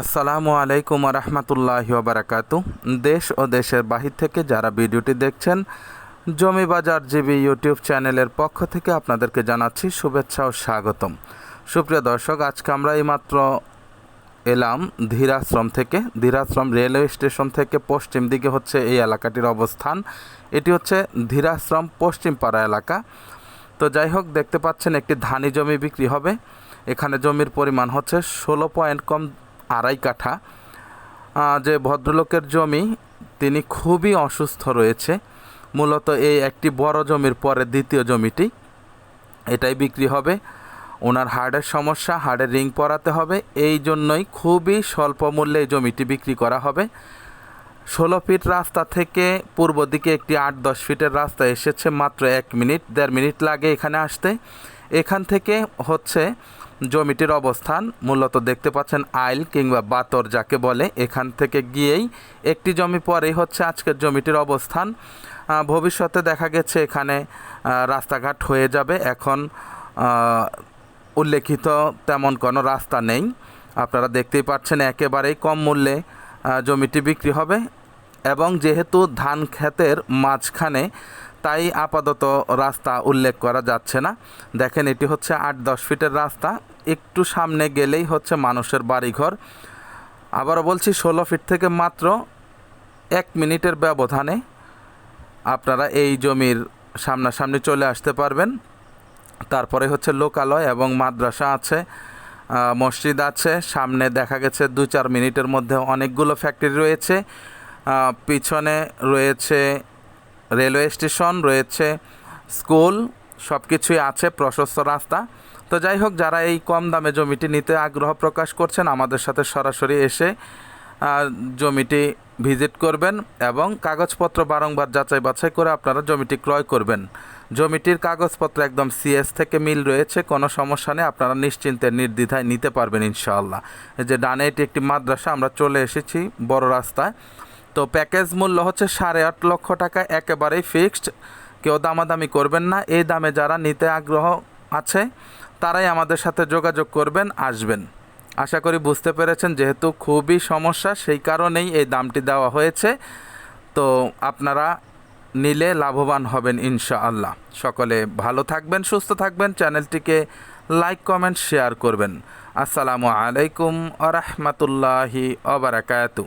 আসসালামু আলাইকুম রহমতুল্লাহ বারাকাতু। দেশ ও দেশের বাহির থেকে যারা ভিডিওটি দেখছেন, জমি বাজার জিবি ইউটিউব চ্যানেলের পক্ষ থেকে আপনাদেরকে জানাচ্ছি শুভেচ্ছা ও স্বাগতম। সুপ্রিয় দর্শক, আজকে আমরা এইমাত্র এলাম ধীরাশ্রম থেকে। ধীরাশ্রম রেলওয়ে স্টেশন থেকে পশ্চিম দিকে হচ্ছে এই এলাকাটির অবস্থান। এটি হচ্ছে ধীরাশ্রম পশ্চিম পাড়া এলাকা। তো যাই হোক, দেখতে পাচ্ছেন একটি ধানি জমি বিক্রি হবে। এখানে জমির পরিমাণ হচ্ছে ষোলো পয়েন্ট কম আড়াই কাঠা। যে ভদ্রলোকের জমি, তিনি খুবই অসুস্থ রয়েছে। মূলত এই একটি বড় জমির পরে দ্বিতীয় জমিটি। এটাই বিক্রি হবে। ওনার হার্টের সমস্যা হার্টের রিং পরাতে হবে। এই জন্যই খুবই স্বল্প মূল্যে এই জমিটি বিক্রি করা হবে। ষোলো ফিট রাস্তা থেকে পূর্ব দিকে একটি আট দশ ফিটের রাস্তা এসেছে। মাত্র এক মিনিট, দেড় মিনিট লাগে এখানে আসতে। এখান থেকে হচ্ছে জমিটির অবস্থান, মূলত দেখতে পাচ্ছেন আইল কিংবা বাতর যাকে বলে, এখান থেকে গিয়েই একটি জমি পরেই হচ্ছে আজকের জমিটির অবস্থান। ভবিষ্যতে দেখা গেছে এখানে রাস্তাঘাট হয়ে যাবে। এখন উল্লেখিত তেমন কোনো রাস্তা নেই। আপনারা দেখতেই পাচ্ছেন একেবারেই কম মূল্যে জমিটি বিক্রি হবে এবং যেহেতু ধান ক্ষেতের মাঝখানে তাই আপাতত রাস্তা উল্লেখ করা যাচ্ছে না। দেখেন, এটি হচ্ছে আট দশ ফিটের রাস্তা। একটু সামনে গেলেই হচ্ছে মানুষের বাড়িঘর। আবারও বলছি, ষোলো ফিট থেকে মাত্র এক মিনিটের ব্যবধানে আপনারা এই জমির সামনাসামনি চলে আসতে পারবেন। তারপরে হচ্ছে লোকালয় এবং মাদ্রাসা আছে মসজিদ আছে। সামনে দেখা গেছে দু চার মিনিটের মধ্যে অনেকগুলো ফ্যাক্টরি রয়েছে। পিছনে রয়েছে রেলওয়ে স্টেশন, রয়েছে স্কুল সব কিছুই আছে, প্রশস্ত রাস্তা। তো যাই হোক, যারা এই কম দামে জমিটি নিতে আগ্রহ প্রকাশ করছেন, আমাদের সাথে সরাসরি এসে জমিটি ভিজিট করবেন এবং কাগজপত্র বারংবার যাচাই বাছাই করে আপনারা জমিটি ক্রয় করবেন। জমিটির কাগজপত্র একদম সিএস থেকে মিল রয়েছে, কোনো সমস্যা নেই, আপনারা নিশ্চিন্তে নির্দ্বিধায় নিতে পারবেন ইনশাআল্লাহ। যে ডানে এটি একটি মাদ্রাসা, আমরা চলে এসেছি বড় রাস্তায়। তো প্যাকেজ মূল্য হচ্ছে সাড়ে আট লক্ষ টাকা, একেবারেই ফিক্সড। কেউ দামাদামি করবেন না, এই দামে যারা নিতে আগ্রহ আছে, তারাই আমাদের সাথে যোগাযোগ করবেন, আসবেন। আশা করি বুঝতে পেরেছেন, যেহেতু খুবই সমস্যা, সেই কারণেই এই দামটি দেওয়া হয়েছে। তো আপনারা নিলে লাভবান হবেন, ইনশাআল্লাহ। সকলে ভালো থাকবেন, সুস্থ থাকবেন, চ্যানেলটিকে লাইক, কমেন্ট, শেয়ার করবেন। আসসালামু আলাইকুম আ রহমতুল্লাহি অবরাকাতু